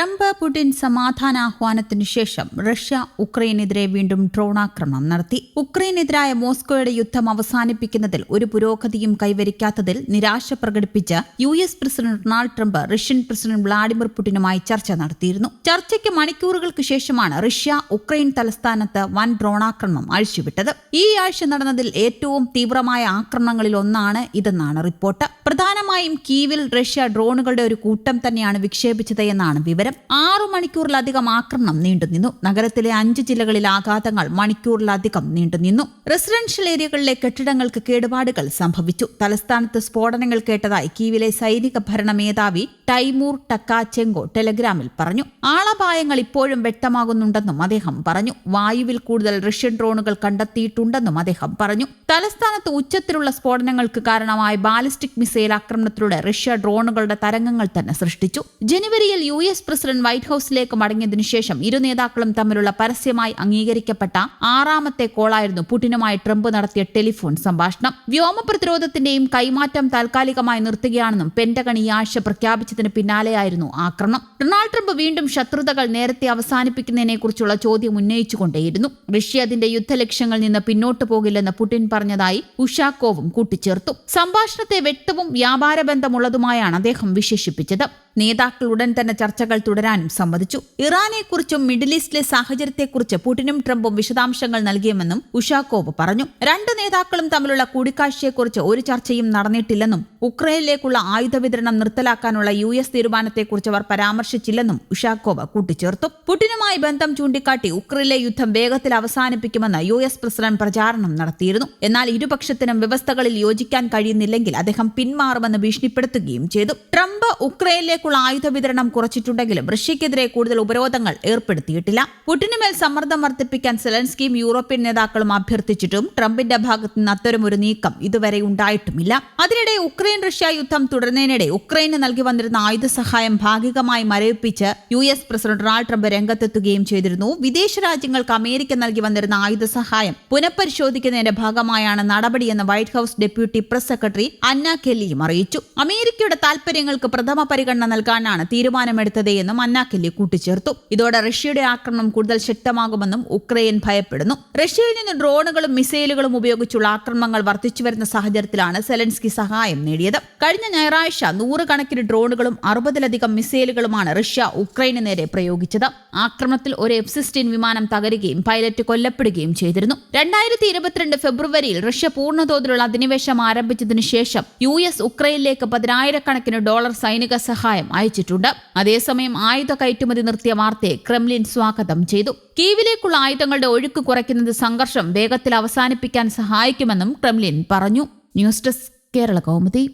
Trump Putin സമാധാന ആഹ്വാനത്തിനു ശേഷം Russia ഉക്രൈനെതിരെ വീണ്ടും ഡ്രോണാക്രമണം നടത്തി. ഉക്രൈനെതിരായ മോസ്കോയുടെ യുദ്ധം അവസാനിപ്പിക്കുന്നതിൽ ഒരു പുരോഗതിയും കൈവരിക്കാത്തതിൽ നിരാശ പ്രകടിപ്പിച്ച് U S president Donald Trump Russian president Vladimir പുടിനുമായി ചർച്ച നടത്തിയിരുന്നു. ചർച്ചയ്ക്ക് മണിക്കൂറുകൾക്ക് ശേഷമാണ് റഷ്യ ഉക്രൈൻ തലസ്ഥാനത്ത് വൻ ഡ്രോണാക്രമണം അഴിച്ചുവിട്ടത്. ഈ ആഴ്ച നടന്നതിൽ ഏറ്റവും തീവ്രമായ ആക്രമണങ്ങളിൽ ഒന്നാണ് ഇതെന്നാണ് റിപ്പോർട്ട്. പ്രധാനമായും കീവിൽ റഷ്യ ഡ്രോണുകളുടെ ഒരു കൂട്ടം തന്നെയാണ് വിക്ഷേപിച്ചത് എന്നാണ് വിവരം. ആറു മണിക്കൂറിലധികം ആക്രമണം നീണ്ടുനിന്നു നഗരത്തിലെ അഞ്ച് ജില്ലകളിൽ ആഘാതങ്ങൾ മണിക്കൂറിലധികം നീണ്ടുനിന്നു റെസിഡൻഷ്യൽ ഏരിയകളിലെ കെട്ടിടങ്ങൾക്ക് കേടുപാടുകൾ സംഭവിച്ചു. തലസ്ഥാനത്ത് സ്ഫോടനങ്ങൾ കേട്ടതായി കീവിലെ സൈനിക ഭരണ മേധാവി ടൈമൂർ ടക്കാച്ചെങ്കോ ടെലഗ്രാമിൽ പറഞ്ഞു ആളപായങ്ങൾ ഇപ്പോഴും വ്യക്തമാകുന്നുണ്ടെന്നും അദ്ദേഹം പറഞ്ഞു വായുവിൽ കൂടുതൽ റഷ്യൻ ഡ്രോണുകൾ കണ്ടെത്തിയിട്ടുണ്ടെന്നും അദ്ദേഹം പറഞ്ഞു. തലസ്ഥാനത്ത് ഉച്ചത്തിലുള്ള സ്ഫോടനങ്ങൾക്ക് കാരണമായ ബാലിസ്റ്റിക് മിസൈൽ ആക്രമണത്തിലൂടെ റഷ്യ ഡ്രോണുകളുടെ തരംഗങ്ങൾ തന്നെ സൃഷ്ടിച്ചു. ജനുവരിയിൽ യു എസ് പ്രസിഡന്റ് വൈറ്റ് ഹൌസിലേക്ക് മടങ്ങിയതിനു ശേഷം ഇരു നേതാക്കളും തമ്മിലുള്ള പരസ്യമായി അംഗീകരിക്കപ്പെട്ട ആറാമത്തെ കോളായിരുന്നു പുടിനുമായി ട്രംപ് നടത്തിയ ടെലിഫോൺ സംഭാഷണം. വ്യോമ പ്രതിരോധത്തിന്റെയും കൈമാറ്റം താൽക്കാലികമായി നിർത്തുകയാണെന്നും പെന്റഗൺ ഈ ആഴ്ച പ്രഖ്യാപിച്ചതിന് പിന്നാലെയായിരുന്നു ആക്രമണം. ഡൊണാൾഡ് ട്രംപ് വീണ്ടും ശത്രുതകൾ നേരത്തെ അവസാനിപ്പിക്കുന്നതിനെക്കുറിച്ചുള്ള ചോദ്യം ഉന്നയിച്ചുകൊണ്ടേയിരുന്നു. റഷ്യ അതിന്റെ യുദ്ധലക്ഷ്യങ്ങളിൽ നിന്ന് പിന്നോട്ടു പോകില്ലെന്ന് പുടിൻ പറഞ്ഞതായി ഉഷാക്കോവും കൂട്ടിച്ചേർത്തു. സംഭാഷണത്തെ വ്യക്തവും വ്യാപാര ബന്ധമുള്ളതുമായാണ് അദ്ദേഹം വിശേഷിപ്പിച്ചത്. നേതാക്കൾ ഉടൻ തന്നെ ചർച്ചകൾ തുടരാനും സമ്മതിച്ചു. ഇറാനെക്കുറിച്ചും മിഡിൽ ഈസ്റ്റിലെ സാഹചര്യത്തെക്കുറിച്ച് പുടിനും ട്രംപും വിശദാംശങ്ങൾ നൽകിയുമെന്നും ഉഷാക്കോവ് പറഞ്ഞു. രണ്ട് നേതാക്കളും തമ്മിലുള്ള കൂടിക്കാഴ്ചയെക്കുറിച്ച് ഒരു ചർച്ചയും നടന്നിട്ടില്ലെന്നും ഉക്രൈനിലേക്കുള്ള ആയുധ വിതരണം നിർത്തലാക്കാനുള്ള യു എസ് തീരുമാനത്തെക്കുറിച്ച് അവർ പരാമർശിച്ചില്ലെന്നും ഉഷാക്കോവ് കൂട്ടിച്ചേർത്തു. പുടിനുമായി ബന്ധം ചൂണ്ടിക്കാട്ടി ഉക്രൈനിലെ യുദ്ധം വേഗത്തിൽ അവസാനിപ്പിക്കുമെന്ന് യു എസ് പ്രസിഡന്റ് പ്രചാരണം നടത്തിയിരുന്നു. എന്നാൽ ഇരുപക്ഷത്തിനും വ്യവസ്ഥകളിൽ യോജിക്കാൻ കഴിയുന്നില്ലെങ്കിൽ അദ്ദേഹം പിന്മാറുമെന്ന് ഭീഷണിപ്പെടുത്തുകയും ചെയ്തു. ട്രംപ് ഉക്രൈനിലേക്കുള്ള ആയുധ വിതരണം കുറച്ചിട്ടുണ്ടെങ്കിലും റഷ്യക്കെതിരെ കൂടുതൽ ഉപരോധങ്ങൾ ഏർപ്പെടുത്തിയിട്ടില്ല. പുടിനുമേൽ സമ്മർദ്ദം വർദ്ധിപ്പിക്കാൻ സെലൻസ്കിയും യൂറോപ്യൻ നേതാക്കളും അഭ്യർത്ഥിച്ചിട്ടും ട്രംപിന്റെ ഭാഗത്ത് നിന്ന് അത്തരമൊരു നീക്കം ഇതുവരെ ഉണ്ടായിട്ടുമില്ല. അതിനിടെ ഉക്രൈൻ റഷ്യ യുദ്ധം തുടരുന്നതിനിടെ ഉക്രൈന് നൽകി വന്നിരുന്ന ആയുധ സഹായം ഭാഗികമായി മരവിപ്പിച്ച് U S president Donald Trump രംഗത്തെത്തുകയും ചെയ്തിരുന്നു. വിദേശ രാജ്യങ്ങൾക്ക് അമേരിക്ക നൽകി വന്നിരുന്ന ആയുധ സഹായം പുനഃപരിശോധിക്കുന്നതിന്റെ ഭാഗമായാണ് നടപടിയെന്ന് White House deputy press secretary Anna കെല്ലിയും അറിയിച്ചു. അമേരിക്കയുടെ താൽപര്യങ്ങൾക്ക് പ്രഥമ പരിഗണന നൽകാനാണ് തീരുമാനമെടുത്തത് എന്നും അന്ന കെല്ലി കൂട്ടിച്ചേർത്തു. ഇതോടെ റഷ്യയുടെ ആക്രമണം കൂടുതൽ ശക്തമാകുമെന്നും ഉക്രൈൻ ഭയപ്പെടുന്നു. റഷ്യയിൽ നിന്ന് ഡ്രോണുകളും മിസൈലുകളും ഉപയോഗിച്ചുള്ള ആക്രമണങ്ങൾ വർദ്ധിച്ചുവരുന്ന സാഹചര്യത്തിലാണ് സെലൻസ്കി സഹായം നേടിയത്. കഴിഞ്ഞ ഞായറാഴ്ച നൂറുകണക്കിന് ഡ്രോണുകളും അറുപതിലധികം മിസൈലുകളുമാണ് റഷ്യ ഉക്രൈന് നേരെ പ്രയോഗിച്ചത്. ആക്രമണത്തിൽ ഒരു എഫ് സിക്സ്റ്റീൻ വിമാനം തകരുകയും പൈലറ്റ് കൊല്ലപ്പെടുകയും ചെയ്തിരുന്നു. രണ്ടായിരത്തി ഇരുപത്തിരണ്ട് ഫെബ്രുവരിയിൽ റഷ്യ പൂർണതോതിലുള്ള അധിനിവേശം ആരംഭിച്ചതിനു ശേഷം യു എസ് ഉക്രൈനിലേക്ക് പതിനായിരക്കണക്കിന് ഡോളർ സൈനിക സഹായം അയച്ചിട്ടുണ്ട്. അതേസമയം ആയുധ കയറ്റുമതി നിർത്തിയ വാർത്തയെ ക്രെംലിൻ സ്വാഗതം ചെയ്തു. കീവിലേക്കുള്ള ആയുധങ്ങളുടെ ഒഴുക്ക് കുറയ്ക്കുന്നത് സംഘർഷം വേഗത്തിൽ അവസാനിപ്പിക്കാൻ സഹായിക്കുമെന്നും ക്രെംലിൻ പറഞ്ഞു. News desk Kerala Kaumudi.